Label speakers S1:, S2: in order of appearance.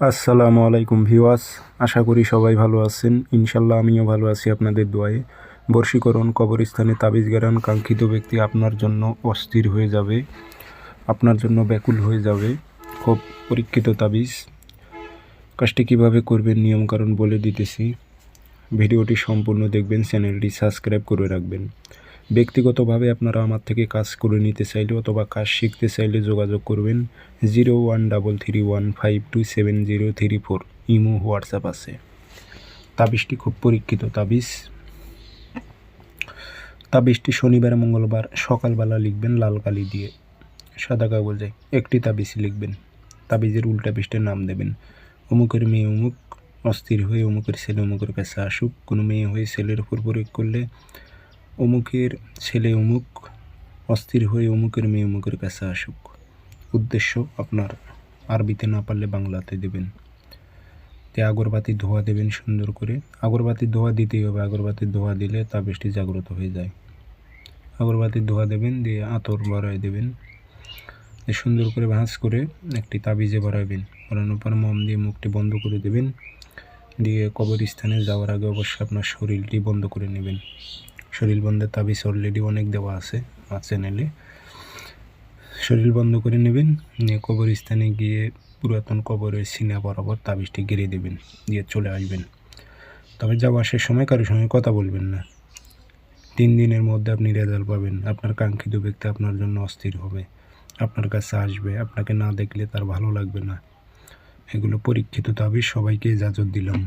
S1: আসসালামু আলাইকুম ভিওয়াস আশা করি সবাই ভালো আছেন। ইনশাল্লাহ আমিও ভালো আছি আপনাদের দোয়ায়। বর্ষীকরণ কবরস্থানে তাবিজ গারান কাঙ্ক্ষিত ব্যক্তি আপনার জন্য অস্থির হয়ে যাবে, আপনার জন্য ব্যাকুল হয়ে যাবে। খুব পরীক্ষিত তাবিজ। কাজটি কীভাবে করবেন নিয়মকানুন বলে দিতেছি। ভিডিওটি সম্পূর্ণ দেখবেন, চ্যানেলটি সাবস্ক্রাইব করে রাখবেন। ব্যক্তিগতভাবে আপনারা আমার থেকে কাজ করে নিতে চাইলে অথবা কাজ শিখতে চাইলে যোগাযোগ করবেন zero one double three one five two seven zero three four. Imo WhatsApp আছে। তাবিজটি খুব পরীক্ষিত তাবিজ। তাবিজটি শনিবার, মঙ্গলবার সকালবেলা লিখবেন লাল কালি দিয়ে। সাদা কাগজে একটি তাবিজ লিখবেন। তাবিজের উল্টা পৃষ্ঠে নাম দেবেন। অমুকের মেয়ে অমুক, অস্থির হয়ে অমুকের ছেলে অমুকের কাছে আসুক। কোনো মেয়ে হয়ে ছেলের উপর প্রয়োগ করলে অমুকের ছেলে অমুক, অস্থির হয়ে অমুকের মেয়ে অমুকের কাছে আসুক। উদ্দেশ্য আপনার, আরবিতে না পারলে বাংলাতে দেবেন। তে আগরবাতি ধোয়া দেবেন সুন্দর করে। আগরবাতির ধোয়া দিতেই হবে আগরবাতির ধোয়া দিলে তা তাবিজটি জাগ্রত হয়ে যায়। আগরবাতির ধোয়া দেবেন, দিয়ে আতর বাড়ায় দেবেন। সুন্দর করে ভাঁজ করে একটি তাবিজে বাড়াবেন বাড়ানোর পর মম দিয়ে মুখটি বন্ধ করে দেবেন। দিয়ে কবরস্থানে যাওয়ার আগে অবশ্যই আপনার শরীরটি বন্ধ করে নেবেন। শরীর বন্ধের তাবিজ অলরেডি অনেক দেওয়া আছে, আমার চ্যানেলে শরীর বন্ধ করে নেবেন, নিয়ে কবরস্থানে গিয়ে পুরাতন কবরের সিনা বরাবর তাবিজটি গেড়ে দেবেন, দিয়ে চলে আসবেন। তবে যাওয়া আসার সময় কারোর সঙ্গে কথা বলবেন না। তিন দিনের মধ্যে আপনি রেজাল্ট পাবেন, আপনার কাঙ্ক্ষিত ব্যক্তি আপনার জন্য অস্থির হবে, আপনার কাছে আসবে, আপনাকে না দেখলে তার ভালো লাগবে না। এগুলো পরীক্ষিত তাবিজ, সবাইকে ইজাজত দিলাম।